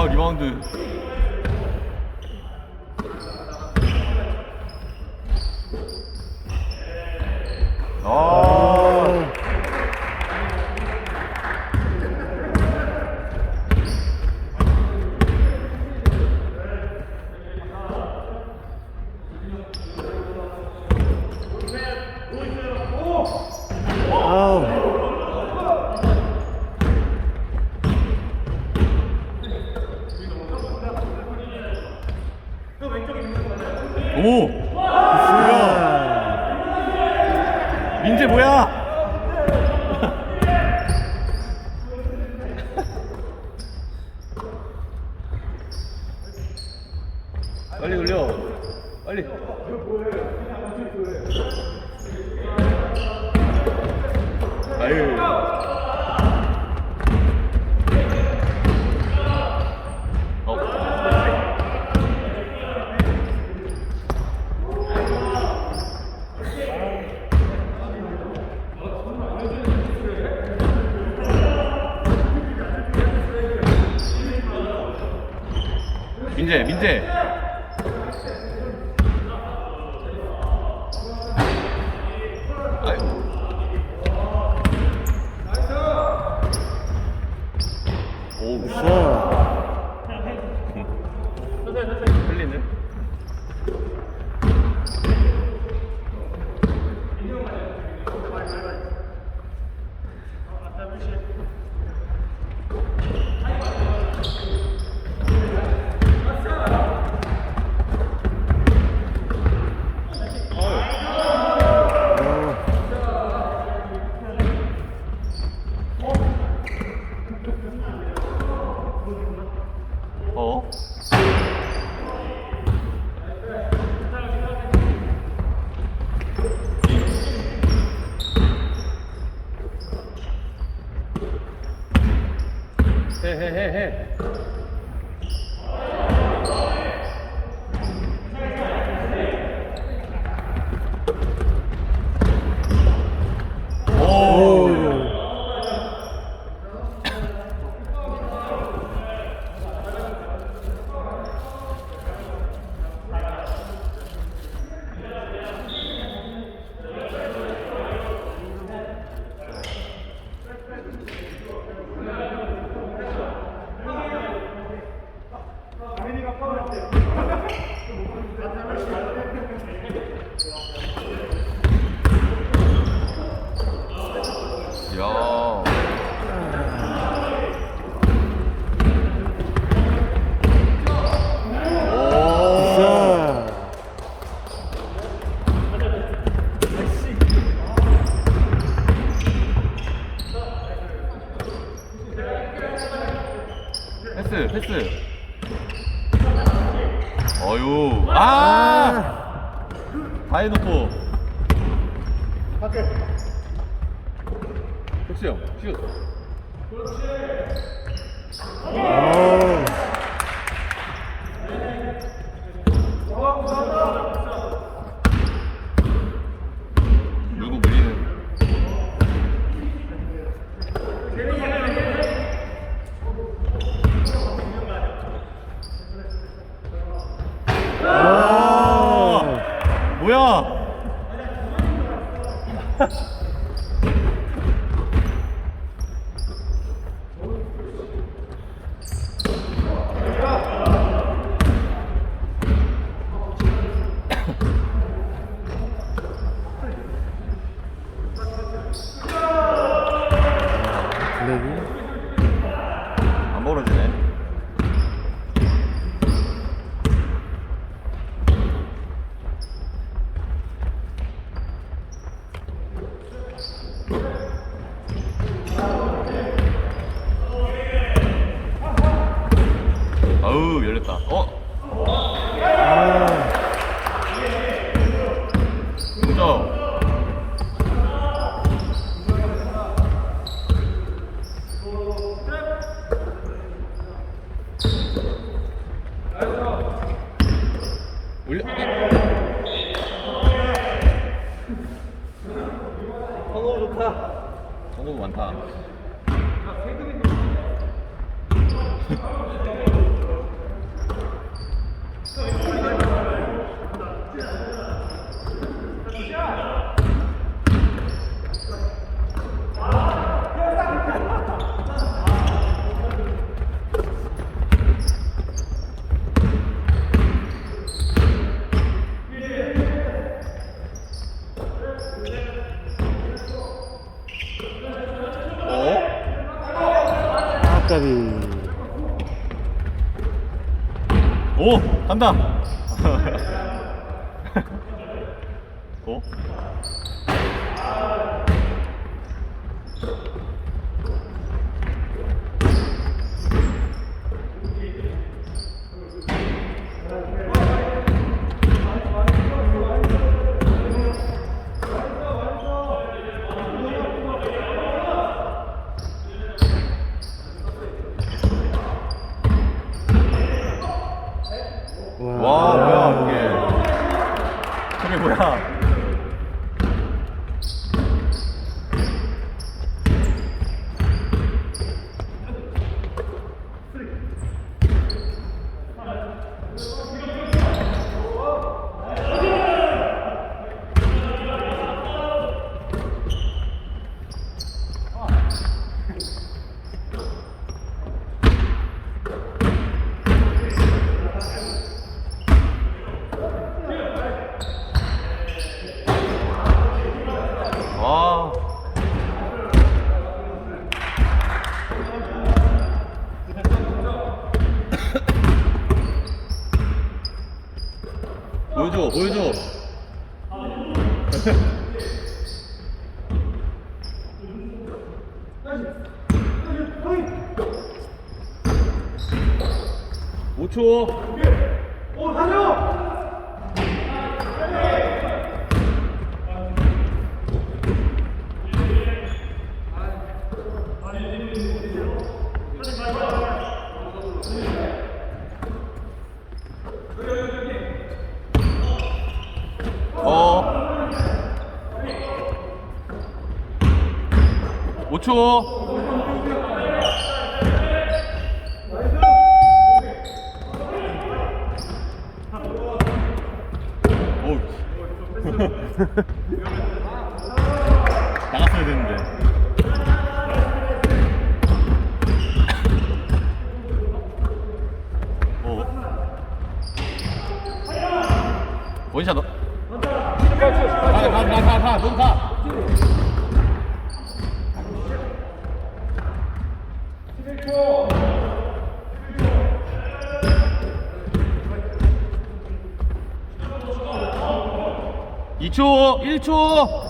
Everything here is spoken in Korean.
응. 아. 아우. 오. 아. 민재 뭐야? 빨리 돌려. 빨리. 아유. 민재, 민재. 아이고. 오우, 씨. 자. 흘리네. 어? 해, 해, 해, 해. 오. 오. 야. 오. 자. 패스. 어유. 아! 다 해놓고. 혁시 형, 슛. 아우. 물고 물리는. 아. 뭐야? 블랙이. 안 벌어지네. 아우 열렸다. 어? 아. 동점. 올려. 좋다. 많다. 까비. 오! 간다! 보여줘 보여줘. 오초. 5초. 나갔어야 되는데. 어. 원샷. 가, 가, 가, 가, 가, 가, 가, 가, 가, 가, 가, 가, 가, 가, 가, 가 2초, 1초.